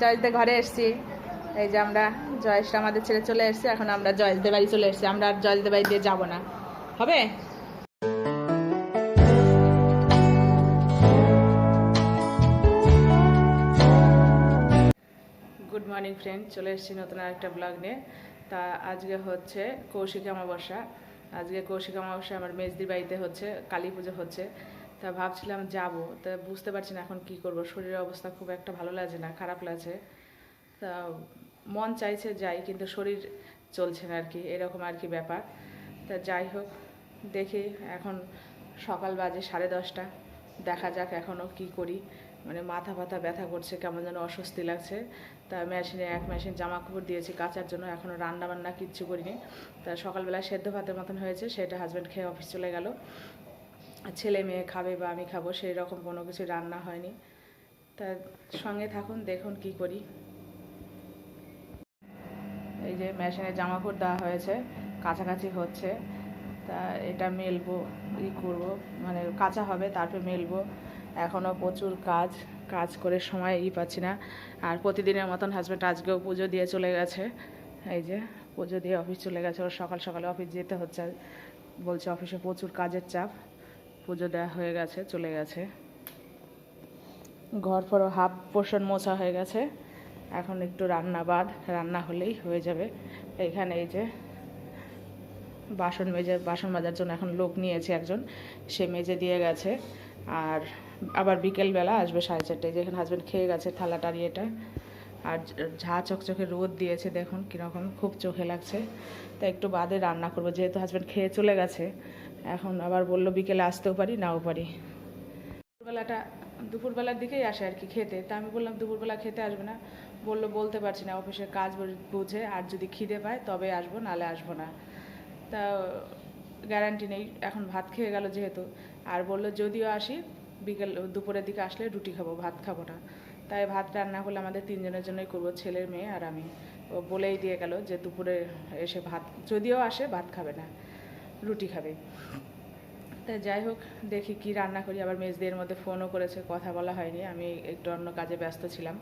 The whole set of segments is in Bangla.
জয়েশদের ঘরে এসেছি। এই যে আমরা জয়েশটা আমাদের ছেড়ে চলে এসেছি, এখন আমরা জয়েশদের বাড়ি চলে এসেছি। আমরা আর জয়েশদের বাড়ি দিয়ে যাব না। হবে? গুড মর্নিং ফ্রেন্ড চলে এসেছি নতুন আরেকটা ব্লগ নিয়ে। তা আজকে হচ্ছে কৌশিক অমাবস্যা। আজকে কৌশিক অমাবস্যা আমার মেজদির বাড়িতে হচ্ছে কালী পুজো হচ্ছে। তা ভাবছিলাম যাব, তা বুঝতে পারছি না এখন কি করব। শরীরের অবস্থা খুব একটা ভালো লাগছে না, খারাপ লাগছে। তা মন চাইছে যাই, কিন্তু শরীর চলছে না আর কি এরকম আর কি ব্যাপার। তা যাই হোক, দেখি এখন সকাল বাজে সাড়ে দশটা, দেখা যাক এখনও কি করি। মানে মাথা ফাথা ব্যথা করছে, কেমন যেন অস্বস্তি লাগছে। তা মেশিনে, এক মেশিন জামা কাপড় দিয়েছি কাচার জন্য এখনও রান্না বান্না কিচ্ছু করিনি। তা সকালবেলা সেদ্ধ ভাতের মতন হয়েছে, সেটা হাজব্যান্ড খেয়ে অফিস চলে গেল। ছেলে মেয়ে খাবে বা আমি খাব সেই রকম কোনো কিছু রান্না হয়নি। তা সঙ্গে থাকুন, দেখুন কি করি। এই যে মেশিনে জামা কাপড় দেওয়া হয়েছে, কাছাকাছি হচ্ছে। তা এটা মেলবো, ই করব মানে কাঁচা হবে, তারপরে মেলবো। এখনও প্রচুর কাজ কাজ করে সময় ই পাচ্ছি না। আর প্রতিদিনের মতন হাজব্যান্ড আজকেও পুজো দিয়ে চলে গেছে। এই যে পুজো দিয়ে অফিস চলে গেছে, ওর সকাল সকালে অফিস যেতে হচ্ছে। বলছে অফিসে প্রচুর কাজের চাপ। পুজো দেওয়া হয়ে গেছে, চলে গেছে। ঘর ফরও হাফ পোষণ মোছা হয়ে গেছে। এখন একটু রান্না বাদ, রান্না হলেই হয়ে যাবে। এইখানে এই যে বাসন মেজে, বাসন মাজার জন্য এখন লোক নিয়েছে একজন। সে মেজে দিয়ে গেছে। আর আবার বিকেলবেলা আসবে সাড়ে চারটায় যেখানে হাজব্যান্ড খেয়ে গেছে থালাটা এটা আর ঝা চকচকে রোদ দিয়েছে, দেখুন কীরকম। খুব চোখে লাগছে। তা একটু বাদে রান্না করব। যেহেতু হাজব্যান্ড খেয়ে চলে গেছে এখন আবার বলল, বিকেলে আসতেও পারি, নাও পারি। দুপুরবেলাটা, দুপুরবেলার দিকেই আসে আর কি খেতে। তা আমি বললাম, দুপুরবেলা খেতে আসবে না। বলল, বলতে পারছি না, অফিসের কাজ বুঝে, আর যদি খিদে পায়, তবে আসব, নালে আসব না। তা গ্যারান্টি নেই, এখন ভাত খেয়ে গেল যেহেতু। আর বলল, যদিও আসি, বিকেল, দুপুরের দিকে আসলে রুটি খাব, ভাত খাব না। তাই ভাত রান্না করলে আমাদের তিনজনের জন্যই করব, ছেলের মেয়ে আর আমি। ও বলেই দিয়ে গেল যে, দুপুরে এসে ভাত, যদিও আসে, ভাত খাবে না। রুটি খাবে। তা যাই হোক, দেখি কি রান্না করি। আবার মেজদের মধ্যে ফোনও করেছে, কথা বলা হয়নি। আমি একটু অন্য কাজে ব্যস্ত ছিলাম।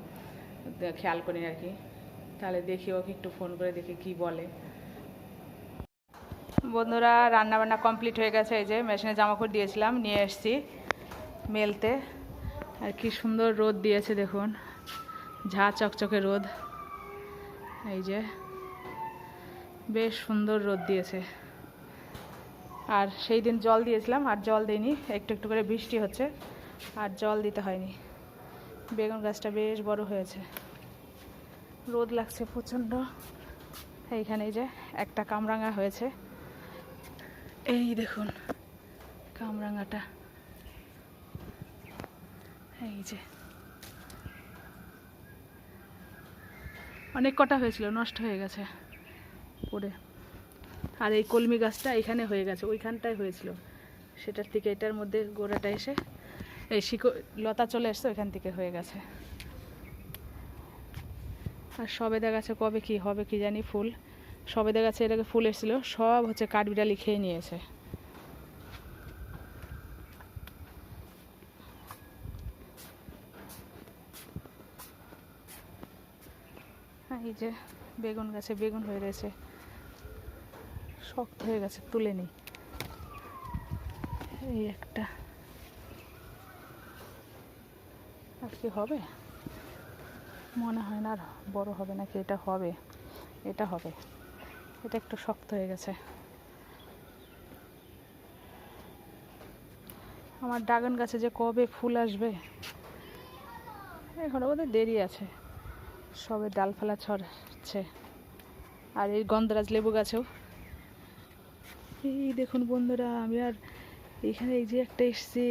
খেয়াল করি আর কি। তাহলে দেখি ওকে একটু ফোন করে দেখি কি বলে। বন্ধুরা রান্না বান্না কমপ্লিট হয়ে গেছে। এই যে মেশিনে জামাকাপড় দিয়েছিলাম, নিয়ে এসেছি মেলতে। আর কি সুন্দর রোদ দিয়েছে, দেখুন। ঝা চকচকে রোদ। এই যে বেশ সুন্দর রোদ দিয়েছে। আর সেই দিন জল দিয়েছিলাম, আর জল দিইনি, একটু একটু করে বৃষ্টি হচ্ছে, আর জল দিতে হয়নি। বেগুন গাছটা বেশ বড় হয়েছে। রোদ লাগছে প্রচণ্ড। এইখানে যে একটা কামরাঙা হয়েছে। এই দেখুন, কামরাঙাটা। এই যে। অনেক কটা হয়েছিল, নষ্ট হয়ে গেছে। পড়ে। আর এই কলমি গাছটা এখানে হয়ে গেছে ওইখানটায় হয়েছিল। সেটার থেকে এটার মধ্যে গোড়াটা এসে এই শিকো লতা চলে এসছে ওইখান থেকে হয়ে গেছে। আর সবেদা গাছে কবে কি হবে কি জানি ফুল। সবেদা গাছে এটাকে ফুল এসেছিল সব হচ্ছে কাঠবিড়ালি খেয়ে নিয়েছে। হ্যাঁ, এই যে বেগুন গাছে বেগুন হয়ে রয়েছে। শক্ত হয়ে গেছে, তুলে নিই এই একটা। আর কি হবে? মনে হয় না আর বড় হবে নাকি, এটা হবে। এটা হবে। এটা একটু শক্ত হয়ে গেছে। আমার ড্রাগন গাছে যে কবে ফুল আসবে, এখনও বোধহয় দেরি আছে। সবে ডাল ডালফালা ছড়াচ্ছে আর এই গন্ধরাজ লেবু গাছেও এই দেখুন বন্ধুরা, আমি আর এখানে এই যে একটা এসছে।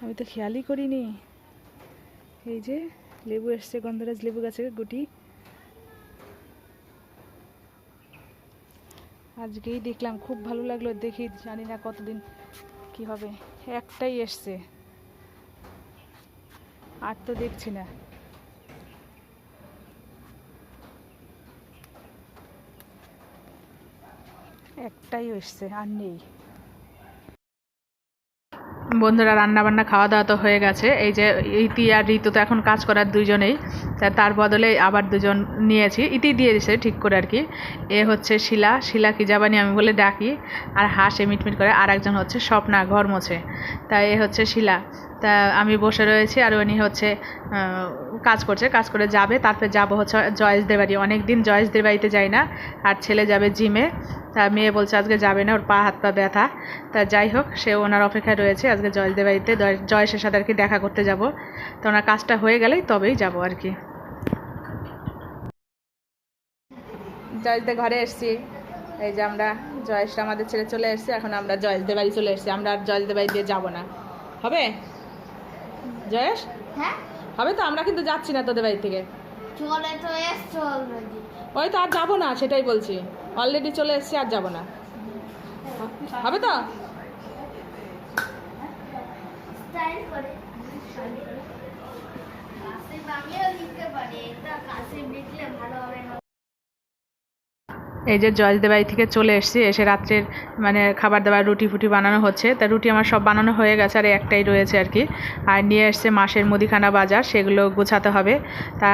আমি তো খেয়ালই করিনি। এই যে লেবু এসছে গন্ধরাজ লেবু গাছের গুটি। আজকেই দেখলাম, খুব ভালো লাগল দেখি, জানি না কতদিন কি হবে। একটাই এসছে। আর তো দেখছি না। একটাই এসছে, আর নেই। বন্ধুরা রান্না বান্না খাওয়া দাওয়া তো হয়ে গেছে। এই যে ইতি আর ঋতু তো এখন কাজ করার দুজনেই তার বদলে আবার দুজন নিয়েছি। ইতি দিয়ে দিছে ঠিক করে আর কি। এ হচ্ছে শিলা শিলা কি যাবানি আমি বলে ডাকি, আর হাসে মিটমিট করে আর একজন হচ্ছে স্বপ্না, ঘর মোছে। তাই এ হচ্ছে শিলা। তা আমি বসে রয়েছি আর উনি হচ্ছে কাজ করছে, কাজ করে যাবে, তারপরে যাব হচ্ছে জয়েশদের বাড়ি অনেক দিন জয়েশদের বাড়িতে যাই না, আর ছেলে যাবে জিমে। তা মেয়ে বলছে আজকে যাবে না, ওর পা, হাত পা ব্যথা। তা যাই হোক, সে ওনার অপেক্ষায় রয়েছে, আজকে জয়েশদের বাড়িতে জয়- জয়েশের সাথে আর কি দেখা করতে যাব। তো ওনার কাজটা হয়ে গেলেই তবেই যাব আর কি। জয়েশদের ঘরে এসছি। এই যে আমরা জয়েশটা আমাদের ছেড়ে চলে এসেছি, এখন আমরা জয়েশদের বাড়ি চলে এসেছি। আমরা আর জয়েশদের বাড়ি দিয়ে যাব না। হবে? জয়েশ? হ্যাঁ? হবে তো আমরা কিন্তু যাচ্ছি না তোদের বাড়ি থেকে। চলে তো এসছো অলরেডি ওই তো আর যাব না সেটাই বলছি। অলরেডি চলে এসেছি আর যাব না। হবে তো? স্টাইল করে। লিখতে পারি এটা কাছে লিখলে ভালো হবে না। এই যে জয়সদের বাড়ি থেকে চলে এসেছি, এসে রাত্রের মানে খাবার দাবার, রুটি ফুটি বানানো হচ্ছে। তা রুটি আমার সব বানানো হয়ে গেছে আর একটাই রয়েছে আর কি। আর নিয়ে এসছে মাসের মুদিখানা বাজার, সেগুলো গোছাতে হবে। তা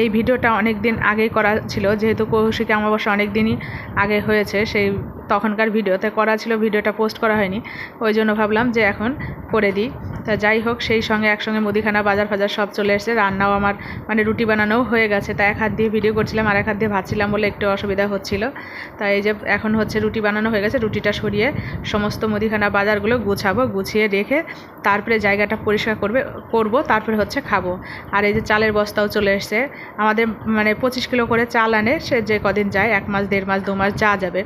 এই ভিডিওটা অনেক দিন আগেই করা ছিল, যেহেতু কৌশিক অমাবস্যা অনেক দিনই আগে হয়েছে, সেই তখনকার ভিডিওতে করা ছিল, ভিডিওটা পোস্ট করা হয়নি। ওই জন্য ভাবলাম যে এখন করে দিই। তা যাই হোক, সেই সঙ্গে একসঙ্গে মুদিখানা বাজার ফাজার সব চলে এসেছে। রান্নাও আমার মানে রুটি বানানোও হয়ে গেছে। তা এক হাত দিয়ে ভিডিও করছিলাম আর এক হাত দিয়ে ভাজছিলাম বলে একটু অসুবিধা হচ্ছিল। তাই এই যে এখন হচ্ছে রুটি বানানো হয়ে গেছে, রুটিটা সরিয়ে সমস্ত মুদিখানা, বাজারগুলো গুছাবো, গুছিয়ে রেখে তারপরে জায়গাটা পরিষ্কার করবে, করব, তারপরে হচ্ছে খাব। আর এই যে চালের বস্তাও চলে এসছে। আমাদের মানে পঁচিশ কিলো করে চাল আনে, সে যে কদিন যায়, এক মাস, দেড় মাস, দু মাস যা যাবে,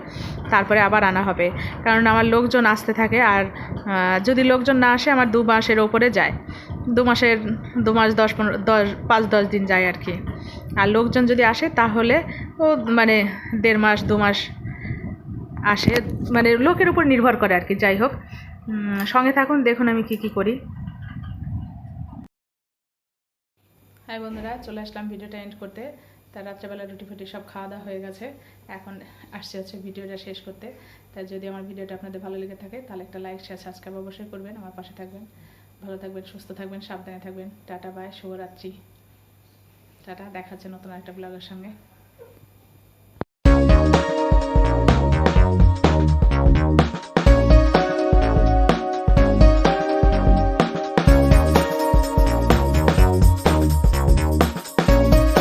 তারপরে আবার আনা হবে। কারণ আমার লোকজন আসতে থাকে, আর যদি লোকজন না আসে, আমার দু মাসের ওপরে যায়। দু মাসের, দু মাস দশ পনেরো, দশ, পাঁচ, দশ দিন যায় আর কি। আর লোকজন যদি আসে তাহলে ও মানে দেড় মাস, দু মাস আসে। মানে লোকের উপর নির্ভর করে আর কি, যাই হোক। সঙ্গে থাকুন, দেখুন আমি কি কি করি। হাই বন্ধুরা, চলে আসলাম ভিডিওটা এন্ড করতে। তার রাত্রেবেলা রুটি ফুটি সব খাওয়া দাওয়া হয়ে গেছে। এখন আসছে হচ্ছে ভিডিওটা শেষ করতে। তাই যদি আমার ভিডিওটা আপনাদের ভালো লেগে থাকে, তাহলে একটা লাইক শেয়ার সাবস্ক্রাইব অবশ্যই করবেন। আমার পাশে থাকবেন। ভালো থাকবেন, সুস্থ থাকবেন, সাবধানে থাকবেন। টাটা বাই শুভরাত্রি। টাটা, দেখাচ্ছে নতুন একটা ব্লগের সঙ্গে।